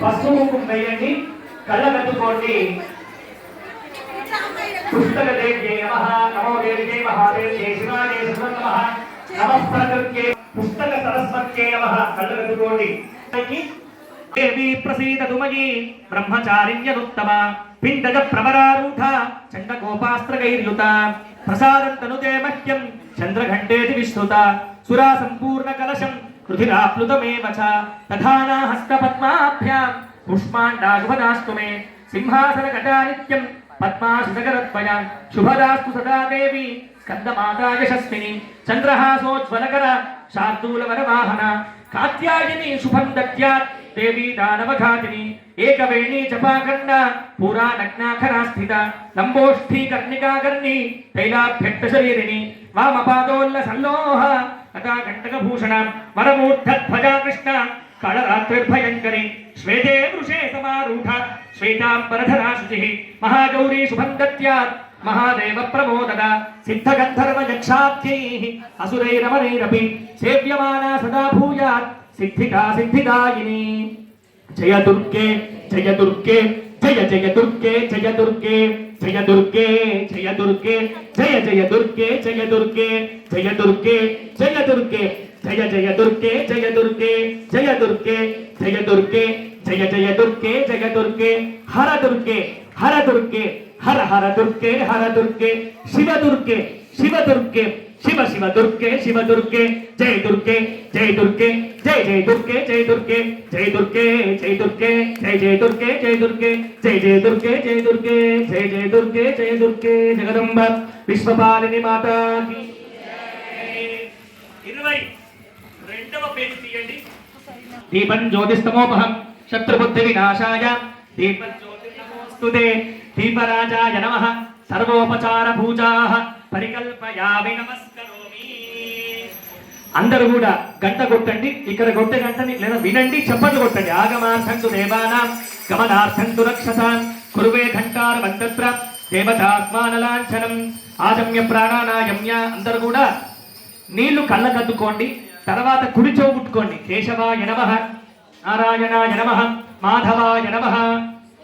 పసుపు కుంకుమ వేయండి కళ్ళ కట్టుకోండి పుస్తక దేవ్యే నమ నమో దేవ్యే మహాదేవ్యే శివాజే శివ నమ. నమ పుస్తక సరస్వత్యే నమ కళ్ళ కట్టుకోండి దేవి ప్రసీదతు మయి బ్రహ్మచారిణ్యనుత్తమ పిండజ ప్రవరారూఢ చండకోపాస్త్రగైర్యుత ప్రసాదం తనుతే మహ్యం చంద్రఘంటేతి విశ్రుత సురా సంపూర్ణ కలశం రుధిరాప్లుతమేవ చ తథానా హస్తపద్మాభ్యాం పుష్మాండాశుభదాస్తు మే సింహాసన కటానిత్యం పద్మాశుధకరత్వయ శుభదాస్తు సదా దేవి స్కందమాతా యశస్విని చంద్రహాసోజ్వలకర శార్దూలవరవాహన కాత్యాయని శుభం దత్యాత్ దేవీ దానవఘాతిని ఏకవేణీ జపాఖండ పురా నగ్నాఖరా స్థిత లంబోష్ఠీ కర్ణికాకర్ణి తైలాభ్యక్త శరీరిణి వామపాదోల్ల సల్లోహ తథా వరమూర్ధధ్వజా కృష్ణ కాళరాత్రిర్భయంకరి శ్వేతే వృషే సమారూఢ శ్వేతాంబరధరా శుచి మహాగౌరీ శుభం మహాదేవ ప్రమోదద సిద్ధగంధర్వ యక్షాఖ్యై అసురైరమరైరపి సేవ్యమానా సదా భూయాత్ సిద్ధికా సిద్ధిదాయిని జయ దుర్గే జయ దుర్గే జయ జయ దుర్గే జయ దుర్గే జయ దుర్గే జయ దుర్గే జయ జయ దుర్గే జయ దుర్గే జయ దుర్గే జయ దుర్గే జయ జయ దుర్గే జయ దుర్గే జయ దుర్గే జయ దుర్గే జయ జయ దుర్గే జయ దుర్గే హర దుర్గే హర దుర్గే హర హర దుర్గే హర దుర్గే శివ దుర్గే శివ దుర్గే శివ శివ దుర్గే శివ దుర్గే జయ దుర్గే జయ దుర్గే జయ జయ దుర్గే జయ దుర్గే జయ దుర్గే జయ దుర్గే జయ జయ దుర్గే జయ దుర్గే జయ జయ దుర్గే జయ దుర్గే జయ జయ దుర్గే జయ దుర్గే జగదంబ విశ్వపాలిని మాతా ఇరవై రెండవ పేజీ తీయండి దీపం జ్యోతిస్తమోపహం శత్రుబుద్ధి వినాశాయ దీపం జ్యోతిర్నమోస్తుతే దీపరాజాయ నమః సర్వోపచార పూజాః పరికల్పయామి నమస్కరోమి. అందరూ కూడా గంట కొట్టండి ఇక్కడ కొట్టే గంటని లేదా వినండి చెప్పండి కొట్టండి. ఆగమార్థంతు దేవానాం గమనార్థంతు రక్షసాం కురువే ఘంటార వంతత్ర దేవతాత్మానలాంఛనం ఆజమ్య ప్రాణానాయమ్య. అందరూ కూడా నీళ్ళు కళ్ళకద్దుకోండి తర్వాత కుడి చెవు పుట్టుకోండి కేశవాయ నమ నారాయణాయ నమ మాధవాయ నమ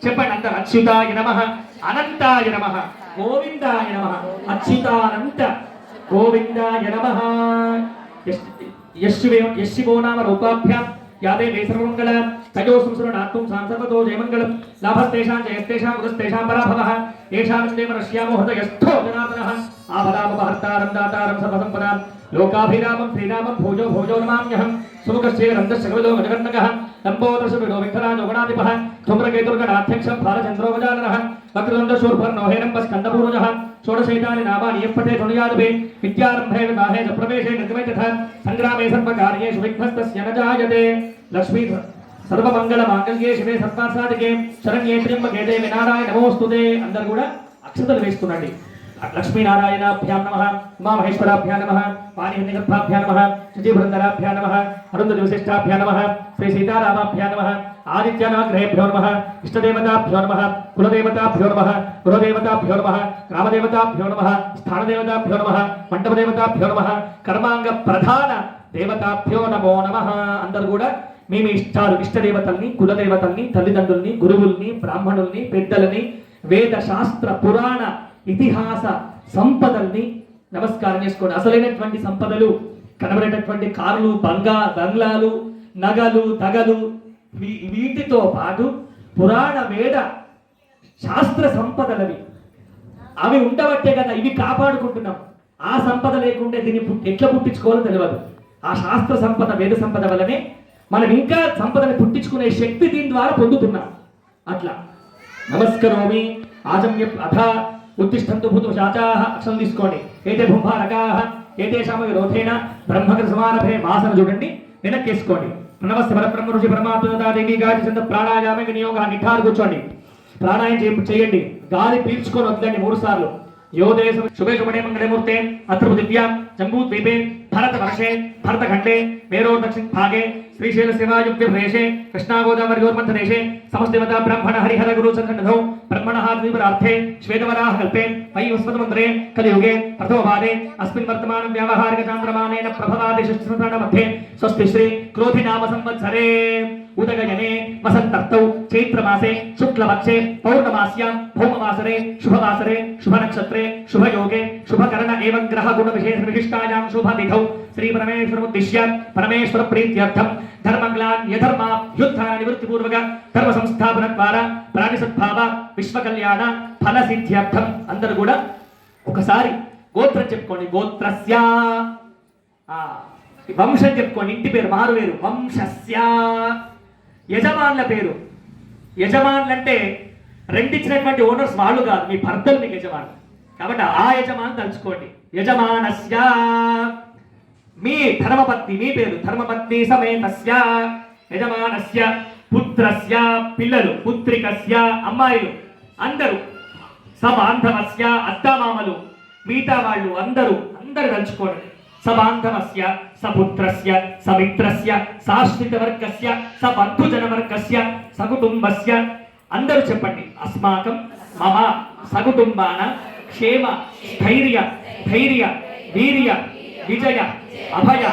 చెప్పండి అందరు అచ్యుతాయ నమ అనంతాయ నమ గోవిందాయ నమ అచ్యుతానంత గోవిందాయ నమ. యశివో నామ రూపాభ్యాం యాదే మే తయో తజో సంసరణాత్మం సాంసర్వతో జయమంగళం లాభస్తేషాం జయస్తేషాం ఉదస్తేషాం పరాభవః. ఏషాం దేవ రష్యామో హృదయస్థో జనార్దనః. ఆపదామపహర్తారం దాతారం సర్వసంపదాం. లోకాభిరామం శ్రీరామం భోజో భోజో నమామ్యహం సుముఖస్య రంధశకవలో గజగర్ణకః. లంబోదర్శవిడో విఠలాజో గణాధిపః ధూమ్రకేతుర్గణాధ్యక్షం భారచంద్రోపజాననః వక్రదండశూర్పర్ణో హేరంబస్కందపూర్వజः షోడశైతాని నామాని యప్పతే శృణుయాదుభే విద్యారంభే వివాహే చ ప్రవేశే నిజమే తథా సంగ్రామే సర్వకార్యేషు విఘ్నస్తస్య న జాయతే. లక్ష్మీ సర్వమంగళ మాంగళ్యే శివే సర్వాసాదికే శరణ్యే త్ర్యంబకే దేవి నమోస్తుదే అందరు కూడా అక్షతలు వేస్తుండండి లక్ష్మీనారాయణాభ్యాం నమ ఉమామహేశ్వరాభ్యా నమ పాణిహిన్యగర్భాభ్యా నమ శుచిబృందరాభ్యా నమ అరుంధ విశిష్టాభ్యా నమ శ్రీ సీతారామాభ్యా నమ ఆదిత్యనాగ్రహేభ్యో నమ ఇష్టదేవతాభ్యో నమ కులదేవతాభ్యో నమ గృహదేవతాభ్యో నమ గ్రామదేవతాభ్యో నమ స్థానదేవతాభ్యో నమ మండపదేవతాభ్యో నమ కర్మాంగ ప్రధాన దేవతాభ్యో నమో నమ అందరు కూడా మేము ఇష్టాలు ఇష్టదేవతల్ని కులదేవతల్ని తల్లిదండ్రుల్ని గురువుల్ని బ్రాహ్మణుల్ని పెద్దలని వేద శాస్త్ర పురాణ ఇతిహాస సంపదల్ని నమస్కారం చేసుకోండి. అసలైనటువంటి సంపదలు కనబడేటటువంటి కార్లు బంగా బంగ్లాలు నగలు తగలు వీటితో పాటు పురాణ వేద శాస్త్ర సంపదలవి. అవి ఉండబట్టే కదా ఇవి కాపాడుకుంటున్నాం. ఆ సంపద లేకుంటే దీన్ని ఎట్లా పుట్టించుకోవాలో తెలియదు ఆ శాస్త్ర సంపద వేద సంపద వల్లనే మనం ఇంకా సంపదని పుట్టించుకునే శక్తి దీని ద్వారా పొందుతున్నాం. అట్లా. నమస్కరోమి ఆజమ్య అథ ఉత్తిష్టంతు భూత శాచాహ అక్షరం తీసుకోండి. ఏతే భుంభారకాః ఏతేషామ విరోధేన బ్రహ్మకర సమారభే వాసన చూడండి వెనక్కేసుకోండి. నమస్తే పరబ్రహ్మ ఋషి పరమాత్మ దేవి గాలి చెంద ప్రాణాయామ వినియోగ నిఠారు కూర్చోండి. ప్రాణాయం చేయండి గాలి పీల్చుకొని వద్దండి మూడు సార్లు. యోదేశం శుభే శుభనే మంగళమూర్తే అత్ర పృథివ్యాం జంబూద్వీపే భరత వర్షే భరతఖండే మేరో దక్షిణ భాగే శ్రీశైల శివాయుక్తిర్దేశే దేశే సమస్తివత బ్రహ్మణ హరిహర గురు సన్నిధౌ బ్రహ్మణ ద్వీపరార్థే శ్వేతవరాహ కల్పే మయి వై వస్వతమంత్రే కలియుగే ప్రథమపాదే అస్మిన్ వర్తమానం వ్యావహారిక చాంద్రమానేన ప్రభవాది శిష్టసంతాన మధ్యే స్వస్తి శ్రీ క్రోధి నామ సంవత్సరే ఉదగయనే వసంతర్తౌ చైత్రమాసే శుక్లపక్షే పౌర్ణమాస్యాం భౌమవాసరే శుభవాసరే శుభనక్షత్రే శుభయోగే శుభకరణ ఏవం గ్రహ గుణ విశేష విశిష్టాయాం శుభతిథౌ శ్రీ పరమేశ్వర పరమేశ్వరముద్దిశ్య పరమేశ్వర ప్రీత్యర్థం ధర్మంగ్లాన్ యధర్మ యుద్ధ నివృత్తిపూర్వక ధర్మ సంస్థాపన ద్వారా ప్రాణి సద్భావ విశ్వ కళ్యాణ ఫల సిద్ధ్యర్థం అందరూ కూడా ఒకసారి గోత్రం చెప్పుకోండి. గోత్రస్య. ఆ, వంశం చెప్పుకోండి. ఇంటి పేరు మారు వేరు వంశస్య. యజమానుల పేరు. యజమానులంటే రెండిచ్చినటువంటి ఓనర్స్ వాళ్ళు కాదు. మీ భర్తలు మీకు యజమానులు. కాబట్టి ఆ యజమాని తలుచుకోండి. యజమానస్య. మీ ధర్మపత్ని మీ పేరు ధర్మపత్ని సమేతస్య యజమానస్య పుత్రస్య పిల్లలు పుత్రికస్య అమ్మాయిలు అందరూ సబాంధవస్య అత్తమామలు మిగతా వాళ్ళు అందరూ అందరు తలుచుకోండి. సబాంధవస్య సపుత్రస్య సమిత్రస్య సాశ్రితవర్గస్య సబంధుజనవర్గస్య సకుటుంబస్య అందరూ చెప్పండి. అస్మాకం మమ సకుటుంబాన క్షేమ స్థైర్య ధైర్య వీర్య విజయ అభయ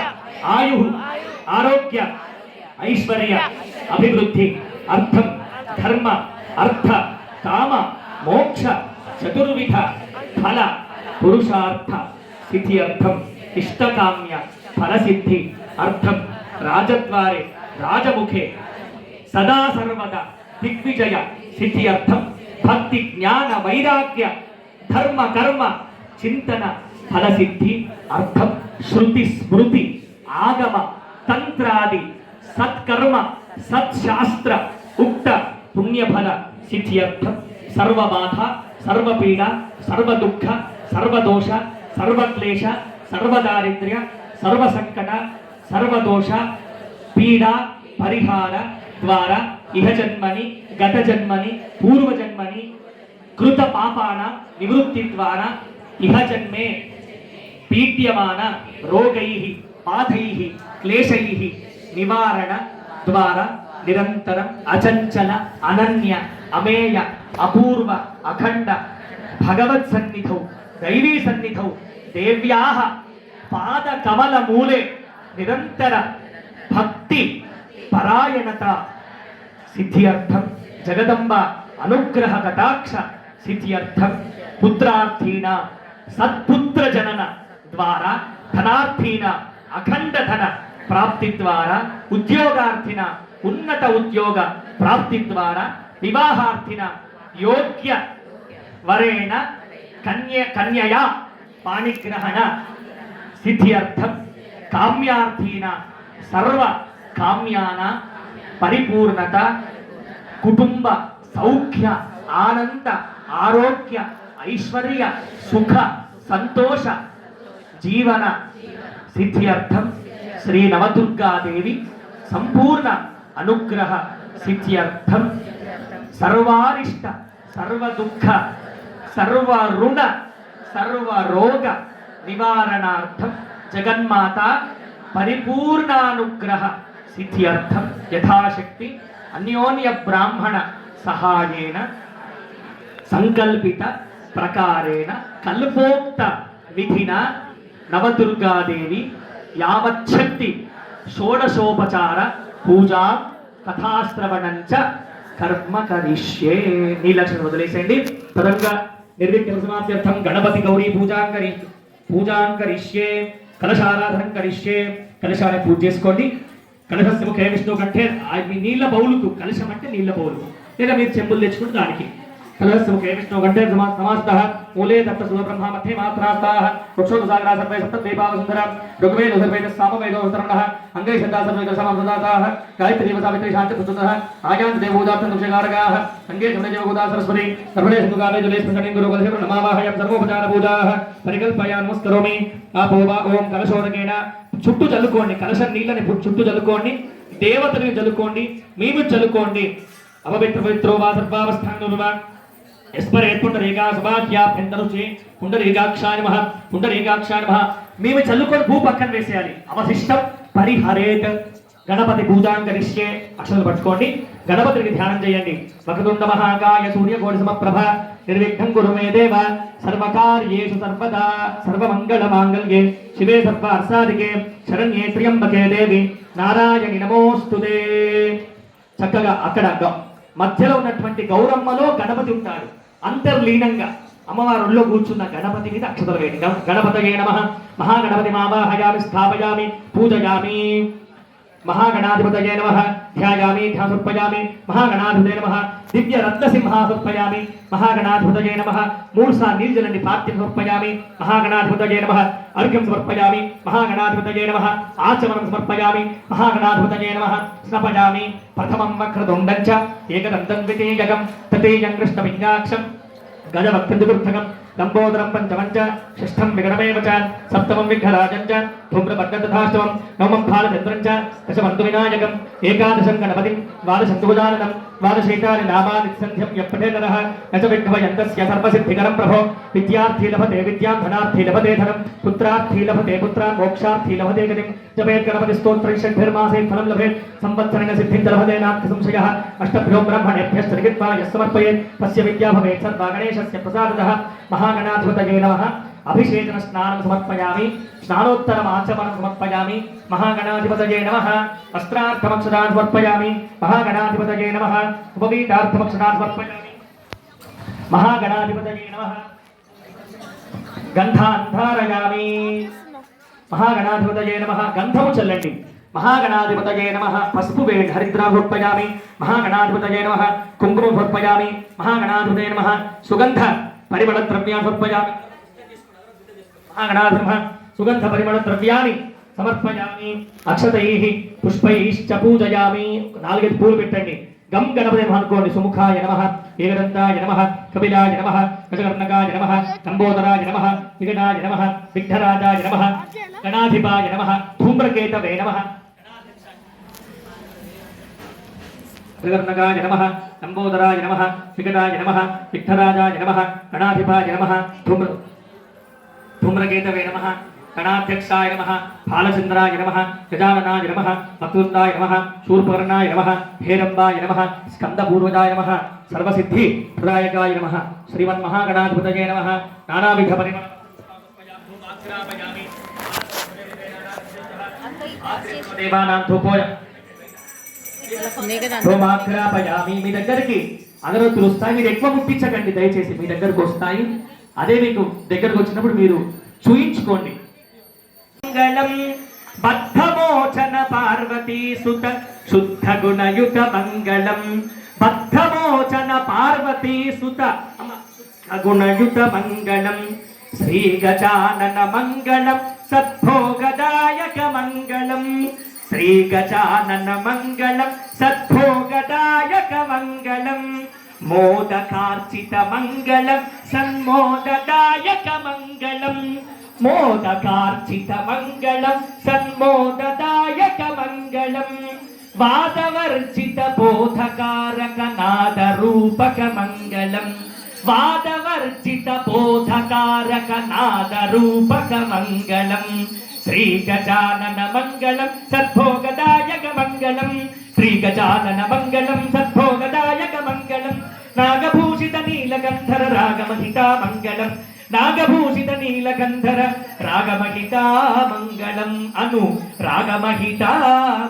ఆయు ఆరోగ్య ఐశ్వర్య అభివృద్ధి అర్థం ధర్మ అర్థ కామ మోక్ష చతుర్విధ ఫల పురుషార్థ స్థితి అర్థం ఇష్టకామ్య ఫలసిద్ధి అర్థం రాజద్వారే రాజముఖే సదా సర్వదా దిగ్విజయ స్థితి అర్థం భక్తి జ్ఞాన వైరాగ్య ధర్మ కర్మ చింతన ఫలసిద్ధి అర్థం శృతి స్మృతి ఆగమ తంత్రాది సత్కర్మ సత్శాస్త్ర ఉక్త పుణ్యఫల సిద్ధ్యర్థం సర్వబాధ సర్వపీడ సర్వదుఃఖ సర్వదోష సర్వక్లేశ సర్వదారిద్ర్య సర్వసంకట సర్వదోష పీడ పరిహార ద్వారా ఇహ జన్మని గత జన్మని పూర్వజన్మని కృత పాపాన నివృత్తి ద్వారా ఇహ జన్మే పీడ్యమాన రోగై బాధై క్లేశై నివారణ ద్వారా నిరంతరం అచంచల అనన్య అమేయ అపూర్వ అఖండ భగవత్ సన్నిధౌ దైవీ సన్నిధౌ దేవ్యాః పాద కమల మూలే నిరంతర భక్తి పరాయణత. సిద్ధ్యర్థం జగదంబ అనుగ్రహ కటాక్ష సిద్ధ్యర్థం పుత్రార్థీన సత్పుత్ర జనన ద్వారా ధనార్థీన అఖండ ధన ప్రాప్తి ద్వారా ఉద్యోగార్థిన ఉన్నత ఉద్యోగ ప్రాప్తి ద్వారా వివాహార్థిన యోగ్య వరేణ కన్య కన్యయా పాణిగ్రహణ సిద్ధ్యర్థం కామ్యార్థీన సర్వ కామ్యాన పరిపూర్ణత కుటుంబ సౌఖ్య ఆనంద ఆరోగ్య ఐశ్వర్య సుఖ సంతోష జీవన సిద్ధ్యర్థం శ్రీ నవదుర్గాదేవి సంపూర్ణ అనుగ్రహ సిద్ధ్యర్థం. సర్వారిష్ట సర్వ దుఃఖ సర్వ రుణ సర్వ రోగ నివారణార్థం జగన్మాత పరిపూర్ణానుగ్రహ సిద్ధ్యర్థం. యథాశక్తి అన్యోన్య బ్రాహ్మణ సహాయేన సంకల్పిత ప్రకారేణ కల్పోక్త విధిన నవదుర్గాదేవి యావచ్చక్తి షోడశోపచార పూజా కథాశ్రవణంచ కర్మ కరిష్యే. నీలక్ష్మి వదిలేసేయండి. పదంగా నిర్విఘ్న గణపతి గౌరీ పూజాంకరి పూజాంకరిష్యే కలశారాధనం కరిష్యే. కలశాన్ని పూజ చేసుకోండి. కలశస్య ముఖే విష్ణు కంటే మీ నీళ్ళ బౌలుకు కలశం అంటే నీళ్ళ బౌలు. లేదా మీరు చెంబులు తెచ్చుకుంటే దానికి. కలశస్య ముఖే విష్ణు కంటే సమాస్త మూలే దత్త సుధ బ్రహ్మ మధ్యే మాత్రాస్తాః. వృక్షోదసాగరా సర్వే సప్త ద్వీపావ సుందర ఋగ్వేద ఉదర్వేద సామవేద ఉత్తరణః అంగై శబ్దా సర్వే దశమాం సదాతాః గాయత్రి దేవ సావిత్రి శాంతి పుస్తకः ఆయాంత దేవోదాత్త దుషగారగాः అంగే శబ్ద దేవగోదా సరస్వతి. సర్వే సందుగాలే జలే స్పృశనిం గురు గలశివ నమావాహయం సర్వోపచార పూజాః పరికల్పయాన్ నమస్కరోమి ఆపో వా ఓం కలశోదకేన. చుట్టూ చల్లుకోండి. కలశం నీళ్ళని పు- చుట్టూ చల్లుకోండి. దేవతని చల్లుకోండి. మేము చల్లుకోండి. అవపవిత్ర పవిత్రో వా సర్వావస్థానంలో మేము చల్లుకొని భూ పక్కన వేసేయాలి అవశిష్టం పరిహరేత్ గణపతి పూజాంగరిష్యే అక్షరాలు పట్టుకోండి గణపతికి ధ్యానం చేయండి। వక్రతుండ మహాకాయ సూర్యకోటి సమప్రభ నిర్విఘ్నం గురు మే దేవ సర్వకార్యేషు సర్వదా సర్వమంగళ మాంగళ్యే శివే సర్వ అర్సాదికే శరణ్యే త్ర్యంబకే దేవి నారాయణి నమోస్తుదే చక్కగా అక్కడ గ- మధ్యలో ఉన్నటువంటి గౌరమ్మలో గణపతి ఉంటాడు. అంతర్లీనంగా అమ్మవారు ఒళ్ళో కూర్చున్న గణపతి మీద అక్షతలు వేయండి. గణ- గణపతయే నమ. మహాగణపతి మావాహయామి స్థాపయామి పూజయామి. మహాగణాధిపతయే నమ. ధ్యాయామి ధ్యాసర్పయామి మహాగణాధిపతయ నమ. దివ్య రత్నసింహాసర్పయామి మహాగణాధిపతయే నమ. మూర్సా నీర్జలని పాత్యం సమర్పయామి మహాగణాధిపతయే నమ. అర్ఘ్యం సమర్పయామి మహాగణాధిపతయే నమ. ఆచమనం సమర్పయామి మహాగణాధిపతయే నమ. స్నపయామి ప్రథమం వక్రతుండం చ ఏకదంతం ద్వితీయకం తృతీయం కృష్ణ విజ్ఞాక్షం కృష్ణవిజ్ఞాక్షం చతుర్థకం లంబోదరం పంచమంచ షష్ఠం విగణమేవ చ సప్తమం విఘ్నరాజం చ ధూమ్రపర్ణతథాష్టమం నవమం భాలచంద్రం చ దశమంతు వినాయకం ఏకాదశం గణపతిం ద్వాదశం దుగుజాననం ద్వాదశైతాని నామాని సంధ్యం యప్పటే నరః నచ విఘ్నవయంతస్య సర్వసిద్ధికరం ప్రభో విద్యార్థి లభతే విద్యాం ధనార్థి లభతే ధనం పుత్రార్థి లభతే పుత్రాన్ మోక్షార్థి లభతే గతిం జపేత్ గణపతి స్తోత్రం షడ్భిర్మాసే ఫలం లభేత్ సంవత్సరేణ సిద్ధిం లభతే నాస్తి సంశయ అష్టభ్యో బ్రహ్మణేభ్యశ్చ లిఖిత్వా యः సమర్పయేత్ తస్య విద్యా భవేత్ సర్వా గణేశస్య ప్రసాదతः మహాగణాధిపతయే నమః అభిషేచన స్నానం సమర్పయామి స్నానోత్తరం ఆచమనం సమర్పయామి మహాగణాధిపతయే నమః. వస్త్రార్థమక్షదాన్ సమర్పయామి మహాగణాధిపతయే నమః. ఉపవీతార్థమక్షదాన్ సమర్పయామి మహాగణాధిపతయే నమః. గంధాన్ ధారయామి మహాగణాధిపతయే నమ. గంధము చల్లండి. మహాగణాధిపతయే నమ. పసుపు వే హరిద్రా సమర్పయామి మహాగణాధిపతయే నమ. కుంకుమ సమర్పయామి మహాగణాధిపతయే నమ. సుగంధ పరిమళ ద్రవ్యాన్ని సమర్పయామి మహాగణాధిప సుగంధ పరిమళ ద్రవ్యాన్ని సమర్పయామి అక్షతై పుష్పైశ్చ పూజయామి. నాలుగైదు పూలు పెట్టండి. గం గణపతి నమః అనుకోండి. సుముఖాయ నమ ఏకదంతాయ నమ కపిలాయ నమ గజకర్ణకాయ నమ లంబోదరాయ నమ వికటాయ నమ విఘ్నరాజాయ నమ గణాధిపాయ నమ ధూమ్రకేతవే నమ. త్రివర్ణకాయ నమ లంబోదరాయ నమ వికటాయ నమ విఘ్నరాజాయ నమ గణాధిపాయ నమ ధూమ్ర ధూమ్రకేతవే నమ. గణాధ్యక్షాయ నమ బాలచంద్రాయ నమ గజాననాయ నమ వక్తుందాయ నమ శూర్పకర్ణాయ నమ హేరంబాయ నమ స్కందపూర్వజాయ నమ సర్వసిద్ధి ప్రదాయకాయ నమ శ్రీమన్మహాగణాధిపతయే నమ నానావిధ పరిమళ దేవానాం ధూపోయ ధూమాగ్రాపయామి మీ దగ్గరికి. అగరత్తులు వస్తాయి మీరు ఎక్కువ ముట్టించకండి దయచేసి మీ దగ్గరకు వస్తాయి. అదే మీకు దగ్గరకు వచ్చినప్పుడు మీరు చూయించుకోండి. మంగళం బద్ధమోచన పార్వతీ సుత శుద్ధ గుణయుత మంగళం బద్ధమోచన పార్వతీ సుత గుణయుత మంగళం శ్రీ గజానన మంగళం సద్భోగదాయక మంగళం శ్రీ గజానన మంగళం సద్భోగదాయక మంగళం మోదకార్చిత మంగళం సన్మోదదాయక మంగళం మోదకార్చిత మంగళం సన్మోదదాయక మంగళం వాదవర్జిత బోధకారక నాద రూపక మంగళం వాదవర్జిత బోధకారక నాద రూపక మంగళం శ్రీ గజానన మంగళం సద్భోగదాయక మంగళం శ్రీ గజానన మంగళం సద్భోగదాయక మంగళం నాగభూషిత నీలగంధర రాగమహితా మంగళం నాగభూషిత నీలగంధర రాగమహితా మంగళం అను రాగమహితా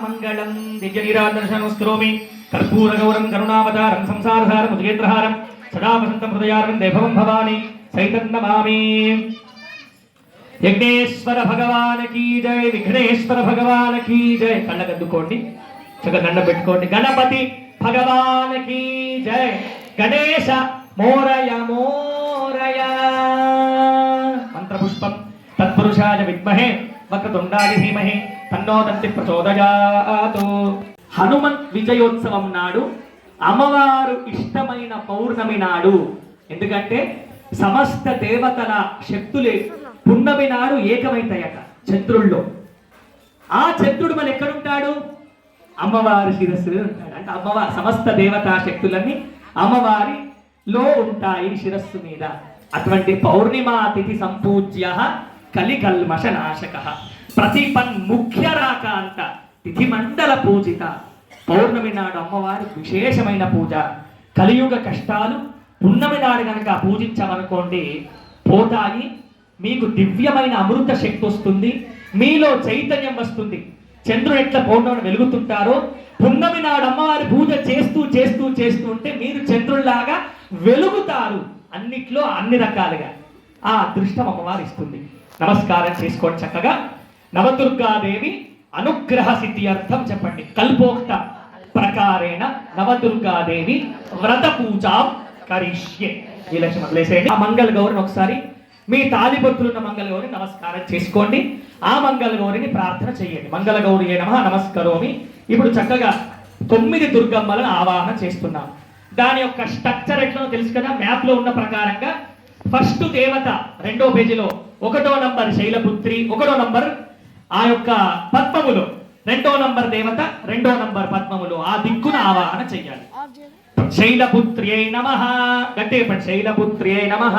మంగళం. దివ్యనిరాదర్శనస్కరోమి కర్పూర గౌరం కరుణావతారం సంసారసారం ముజగేంద్రహారం సదా వసంతం హృదయారం దైభవం భవాని సైతన్నమామి యజ్ఞేశ్వర భగవాన్ కీ జయ విఘ్నేశ్వర భగవాన్ కీ జయ కళ్ళకద్దుకోండి. చక్క దండ పెట్టుకోండి. గణపతి భగవాన్ కీ జయ గణేశ మోరయ మోర పుష్పం తత్పురుషాయ విద్మహే వక్రతుండాయ ధీమహే తన్నో దంతి ప్రచోదయాతు హనుమంత్ విజయోత్సవం నాడు అమ్మవారు ఇష్టమైన పౌర్ణమి నాడు. ఎందుకంటే సమస్త దేవతల శక్తులే పున్నమి నాడు ఏకమైతాయట చంద్రుల్లో. ఆ చంద్రుడు మన ఎక్కడుంటాడు? అమ్మవారి శిరస్సు ఉంటాడు. అంటే అమ్మవారి సమస్త దేవతా శక్తులన్నీ అమ్మవారి లో ఉంటాయి శిరస్సు మీద. అటువంటి పౌర్ణిమా తిథి సంపూజ్య కలికల్మష నాశక ప్రతిపన్ ముఖ్య రాకాంత తిథి మండల పూజిత. పౌర్ణమి నాడు అమ్మవారి విశేషమైన పూజ. కలియుగ కష్టాలు పున్నమి నాడు కనుక పూజించామనుకోండి పోతాయి. మీకు దివ్యమైన అమృత శక్తి వస్తుంది. మీలో చైతన్యం వస్తుంది. చంద్రుడు ఎట్లా పౌర్ణమిని వెలుగుతుంటారో పున్నమి నాడు అమ్మవారి పూజ చేస్తూ చేస్తూ చేస్తూ ఉంటే మీరు చంద్రుల్లాగా వెలుగుతారు. అన్నిట్లో అన్ని రకాలుగా ఆ అదృష్టం అమ్మవారు ఇస్తుంది. నమస్కారం చేసుకోండి చక్కగా. నవదుర్గాదేవి అనుగ్రహ సిద్ధి అర్థం చెప్పండి. కల్పోక్త ప్రకారేణ నవదుర్గాదేవి వ్రత పూజ కరిష్యే. ఈ లక్ష్యం వదిలేసేయండి. ఆ మంగళ గౌరిని ఒకసారి మీ తాలిబొత్తులున్న మంగళ గౌరిని నమస్కారం చేసుకోండి. ఆ మంగళ గౌరిని ప్రార్థన చేయండి. మంగళ గౌరి ఏ నమ నమస్కరోమి. ఇప్పుడు చక్కగా తొమ్మిది దుర్గమ్మలను ఆవాహన చేస్తున్నాం. దాని యొక్క స్ట్రక్చర్ ఎట్లనో తెలుసు కదా? మ్యాప్లో ఉన్న ప్రకారంగా ఫస్ట్ దేవత రెండో పేజీలో ఒకటో నంబర్ శైలపుత్రి ఒకటో నంబర్ ఆ యొక్క పద్మములు రెండో నంబర్ దేవత రెండో నంబర్ పద్మములు ఆ దిక్కున ఆవాహన చెయ్యాలి. శైలపుత్ర్యై నమ. గట్టే చెప్పండి. శైలపుత్ర్యై నమ.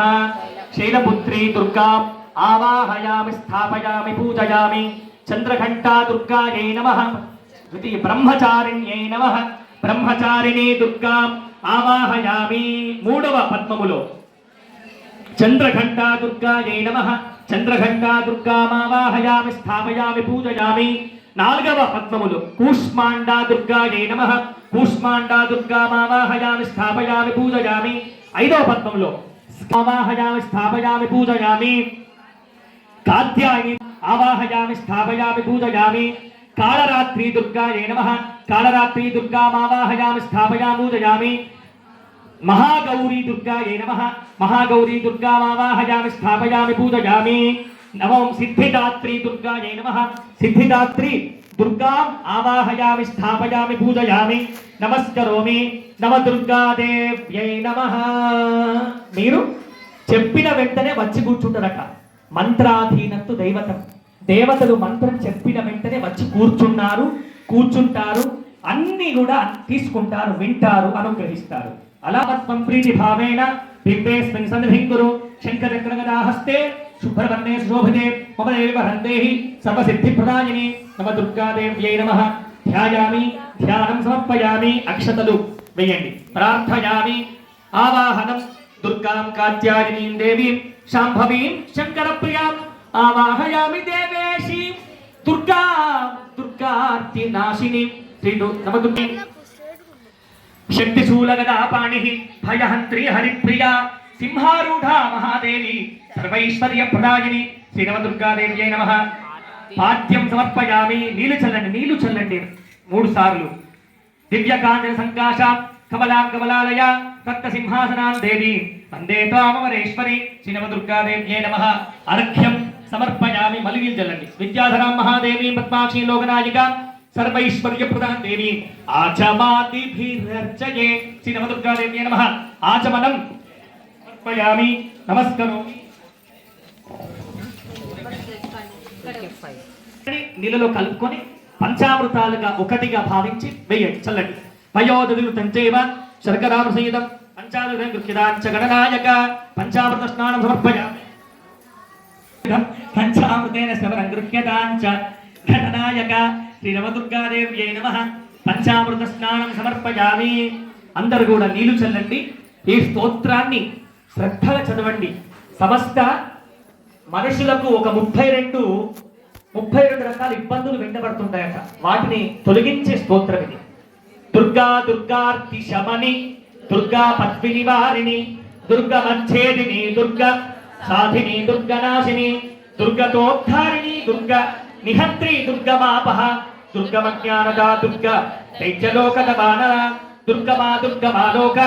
శైలపుత్రి దుర్గా ఆవాహయామి స్థాపయామి పూజయామి చంద్రఘంటా దుర్గాయై నమ. ద్వితీయ బ్రహ్మచారిణ్యై నమ. బ్రహ్మచారిణి దుర్గా. ఆవాహయామి మూడవ పద్మములో. చంద్రఘంటా దుర్గాయై నమ. చంద్రఘంటా దుర్గామావాహయామి స్థాపయామి పూజయామి. నాలుగవ పద్మములు. కూష్మాండా దుర్గాయై నమ. కూష్మాండా దుర్గామావాహయామి స్థాపయామి పూజయామి. ఐదవ పద్మములో. ఆవాహయామి స్థాపయామి పూజయామి. కాత్యాయని. ఆవాహయామి స్థాపయామి పూజయామి. కాళరాత్రి దుర్గాయై నమ. కాళరాత్రి దుర్గామావాహయామి స్థాపయామి పూజయామి మహాగౌరీ దుర్గాయై నమ మహాగౌరీ దుర్గామావాహయామి స్థాపయామి పూజయామి నవం సిద్ధిదాత్రి దుర్గాయై నమ సిద్ధిదాత్రి దుర్గా ఆవాహయామి స్థాపయామి పూజయామి నమస్కరోమి నవదుర్గాదేవ్యై నమ మీరు చెప్పిన వెంటనే వచ్చి కూర్చుంటారట. మంత్రాధీనత్తు దైవతం. దేవతలు మంత్రం చెప్పిన వెంటనే వచ్చి కూర్చున్నారు. కూర్చుంటారు అన్ని కూడా తీసుకుంటారు వింటారు అనుగ్రహిస్తారు. అలా తత్వం ప్రీతి భావేన బింబేస్మిన్ సన్నిధింగురు. శంకరగ్రగదాహస్తే శుభ్రవర్ణే శోభితే మమ దేవ హందేహి సర్వసిద్ధి ప్రదాయిని నమ దుర్గాదేవ్యై నమ. ధ్యాయామి ధ్యానం సమర్పయామి అక్షతలు వేయండి. ప్రార్థయామి ఆవాహనం దుర్గాం కాత్యాయనీం దేవీం శాంభవీం శంకరప్రియాం ఆవాహయామి దేవేశి. దుర్గా దుర్గార్తి నాశిని. శ్రీ దు- నమ దుర్గే శక్తిశూలగదా పాణి భయహంత్రి హరిప్రియ సింహారూఢ మహాదేవి సర్వైశ్వర్య ప్రదాయిని. శ్రీనవదుర్గాదేవ్యై నమ. పాద్యం సమర్పయామి. నీళ్ళు చల్లండి నీళ్ళు చల్లండి. మూడు సార్లు. దివ్యకాంజన సంకాశ కమలాం కమలాలయ తత్త సింహాసనాన్ దేవి. వందే త్వామరేశ్వరి శ్రీనవదుర్గాదేవ్యై నమ. అర్ఘ్యం సమర్పయామి మలిగిల్ చల్లండి విద్యాధరాం మహాదేవి పద్మాక్షి లోకనాయిక సర్వైశ్వర్య ప్రధాన్ దేవి. ఆచమాతిభిరర్చయే శ్రీ నవదుర్గాదేవ్యై నమ. ఆచమనం సమర్పయామి. నమస్కరోమి నీళ్ళలో కలుపుకొని పంచామృతాలుగా ఒకటిగా భావించి వేయండి. చల్లండి వయోధులు తంచేవ శర్కరామసహితం పంచామృతం గృహ్యదాంచ గణనాయక. పంచామృత స్నానం సమర్పయామి. పంచామృతేన శవరం గృహ్యతాంచ ఘటనాయక శ్రీ నవదుర్గాదేవ్యై నమ. పంచామృత స్నానం సమర్పయామి. అందరు కూడా నీళ్ళు చల్లండి. ఈ స్తోత్రాన్ని శ్రద్ధగా చదవండి. సమస్త మనుషులకు ఒక ముప్పై రెండు ముప్పై రెండు రకాల ఇబ్బందులు వెంటబడుతుంటాయట. వాటిని తొలగించే స్తోత్రం ఇది. దుర్గా దుర్గార్తి శమని దుర్గా పద్మిని వారిని దుర్గ మచ్ఛేదిని దుర్గ సాధిని దుర్గనాశిని దుర్గతోద్ధారిణి దుర్గ నిహంత్రి దుర్గమాపహ దుర్గమజ్ఞానదా దుర్గ దైత్యలోకదమాన దుర్గమా దుర్గమాలోక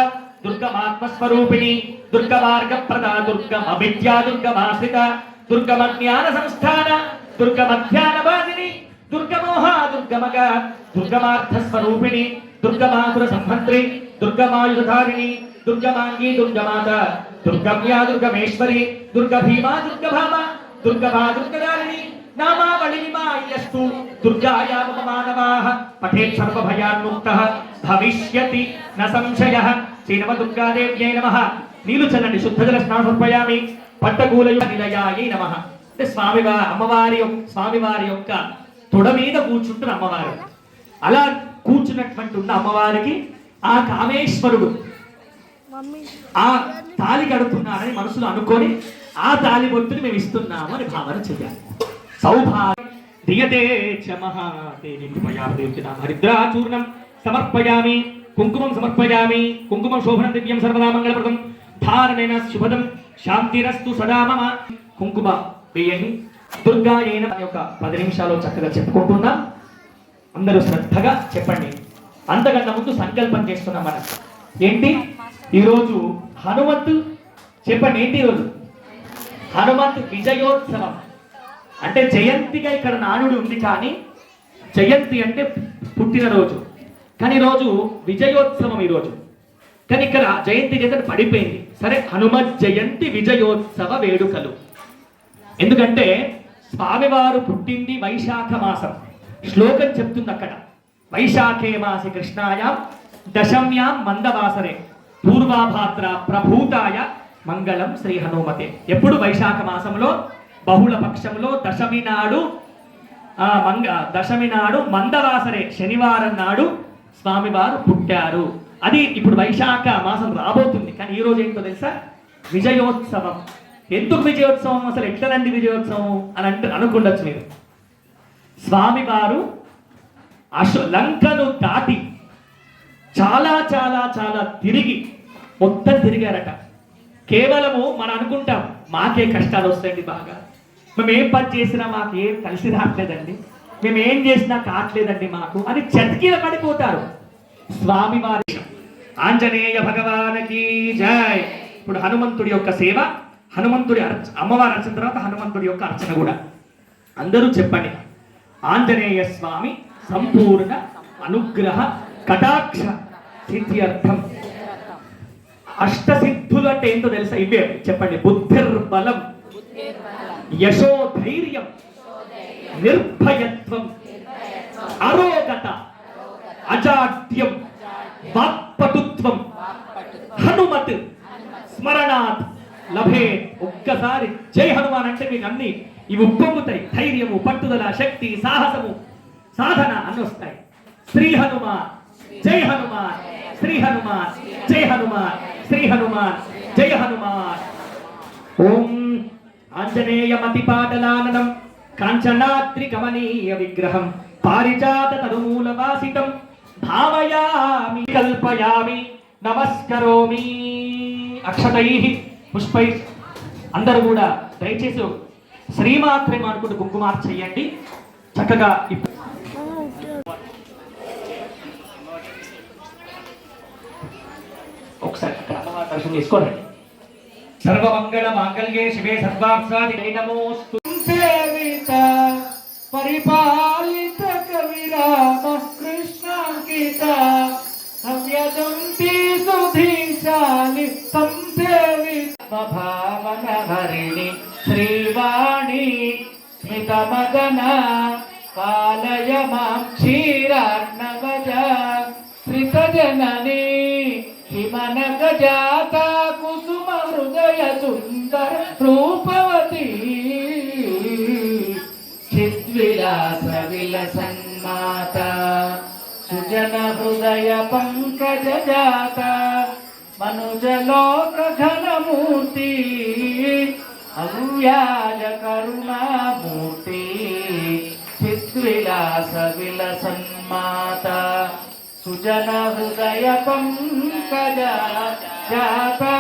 దుర్గమాత్మస్వరూపిణి దుర్గమార్గప్రదా దుర్గమవిద్యా దుర్గమాశ్రిత దుర్గమజ్ఞాన సంస్థాన దుర్గమధ్యానవాదిని దుర్గమోహ దుర్గమగ దుర్గమార్థస్వరూపిణి దుర్గమాతుర సంహంత్రి దుర్గమాయుధారిణి దుర్గమాంగి దుర్గమాత దుర్గమ్యా దుర్గమేశ్వరి దుర్గభీమా దుర్గభామ దుర్గభా దుర్గదారిణి నామావళినిమాయస్తు దుర్గాయా మమ మానవాః పఠేత్ సర్వభయాన్ముక్తః భవిష్యతి న సంశయः శ్రీ నమ దుర్గాదేవ్యై నమ నీళ్ళు చల్లండి శుద్ధ జల స్నానం సమర్పయామి పట్టకూల నిలయాయి నమ అంటే స్వామివారి అమ్మవారి యొక్క స్వామివారి యొక్క తొడ మీద కూర్చుంటున్న అమ్మవారు. అలా కూర్చున్నటువంటి ఉన్న అమ్మవారికి ఆ కామేశ్వరుడు ఆ తాలి కడుతున్నారని మనసులో అనుకొని ఆ తాలి బొట్టుని మేము ఇస్తున్నాము అని భావన చెయ్యాలి. సౌభాగ్యం దియతే చ మహాదేవి కృపయాదేవి హరిద్రాచూర్ణం సమర్పయామి కుంకుమం సమర్పయామి కుంకుమం శోభనం దివ్యం సర్వదా మంగళప్రదం ధారణేన శుభదం శాంతిరస్తు సదా మమ. కుంకుమ వేయండి. దుర్గాయైన యొక్క పది నిమిషాలు చక్కగా చెప్పుకుంటున్నా. అందరూ శ్రద్ధగా చెప్పండి. అంతకన్నా ముందు సంకల్పం చేస్తున్నాం మనం. ఏంటి? ఈరోజు హనుమంతు చెప్పండి ఏంటి ఈరోజు? హనుమంతు విజయోత్సవం. అంటే జయంతిగా ఇక్కడ నానుడు ఉంది కానీ జయంతి అంటే పుట్టినరోజు. కానీ ఈరోజు విజయోత్సవం ఈరోజు కానీ ఇక్కడ జయంతి చేత పడిపోయింది. సరే హనుమ జయంతి విజయోత్సవ వేడుకలు. ఎందుకంటే స్వామివారు పుట్టింది వైశాఖ మాసం. శ్లోకం చెప్తుంది అక్కడ. వైశాఖే మాసి కృష్ణాయ దశమ్యాం మందవాసరే. పూర్వాభాద్ర ప్రభూతాయ మంగళం శ్రీ హనుమతే. ఎప్పుడు వైశాఖ మాసంలో? బహుళ పక్షంలో దశమి నాడు ఆ మంగ దశమి నాడు మందవాసరే శనివారం నాడు స్వామివారు పుట్టారు. అది ఇప్పుడు వైశాఖ మాసం రాబోతుంది. కానీ ఈ రోజు ఏంటో తెలుసా? విజయోత్సవం. ఎందుకు విజయోత్సవం? అసలు ఎట్లనండి విజయోత్సవం అని అంటే అనుకుండొచ్చు మీరు. స్వామివారు అశో లంకను దాటి చాలా చాలా చాలా తిరిగి మొత్తం తిరిగారట. కేవలము మనం అనుకుంటాం మాకే కష్టాలు వస్తాయండి బాగా. మేము ఏం పని చేసినా మాకు ఏం కలిసి రావట్లేదండి. మేము ఏం చేసినా కావట్లేదండి మాకు. అని చతికిల పడిపోతారు. స్వామి వారి ఆంజనేయ భగవానికి జై. ఇప్పుడు హనుమంతుడి యొక్క సేవ హనుమంతుడి అర్చ అమ్మవారు అర్చన తర్వాత హనుమంతుడి యొక్క అర్చన కూడా. అందరూ చెప్పండి. ఆంజనేయ స్వామి సంపూర్ణ అనుగ్రహ కటాక్ష సిద్ధ్యర్థం. అష్టసిద్ధులు అంటే ఏంటో తెలుసా? ఇవే. చెప్పండి. బుద్ధిర్బలం యశో ధైర్యం నిర్భయత్వం అరోగత అజాడ్యం వాక్పటుత్వం హనుమత్. స్మరణాత్ లభే. ఒక్కసారి జై హనుమాన్ అంటే మీకు అన్ని ఇవి ఉప్పొంగుతాయి. ధైర్యము పట్టుదల శక్తి సాహసము సాధన అన్ని వస్తాయి. శ్రీ హనుమాన్ జై హనుమాన్ శ్రీ హనుమాన్ జై హనుమాన్. శ్రీ హనుమాన్. జయ హనుమాన్. ఓం ఆంజనేయమతిపాటలాననం కాంచనాద్రి గమనీయ విగ్రహం పారిజాత తరుమూల వాసితం భావయామి కల్పయామి నమస్కరోమి. అక్షతై పుష్పై అందరూ కూడా దయచేసి శ్రీమాత్రే అనుకుంటూ కుంకుమార్చ చేయండి. చక్కగా ఇప్పుడు ఒకసారి అక్కడ అమ్మవారి దర్శనం చేసుకోండి సర్వమంగళ మాంగళ్యే శివే సర్వార్థాది. నమోస్తు. సేవిత పరిపాలిత కవిరామ కృష్ణాంకిత హవ్యదంతి సుధీశాలి సంసేవిత భావన హరిణి శ్రీవాణి స్మిత మదన పాలయ మాం క్షీరార్ణవజ శ్రిత జనని హిమన గజాత కుసుమ హృదయ సుందర రూపవతి. చిద్విలాస విలసన్మాత సుజన హృదయ పంకజ జాత మనుజలోక ఘనమూర్తి అవ్యాజ కరుణామూర్తి. చిద్విలాస విలసన్మాత సుజన హృదయ పంకజ జాతా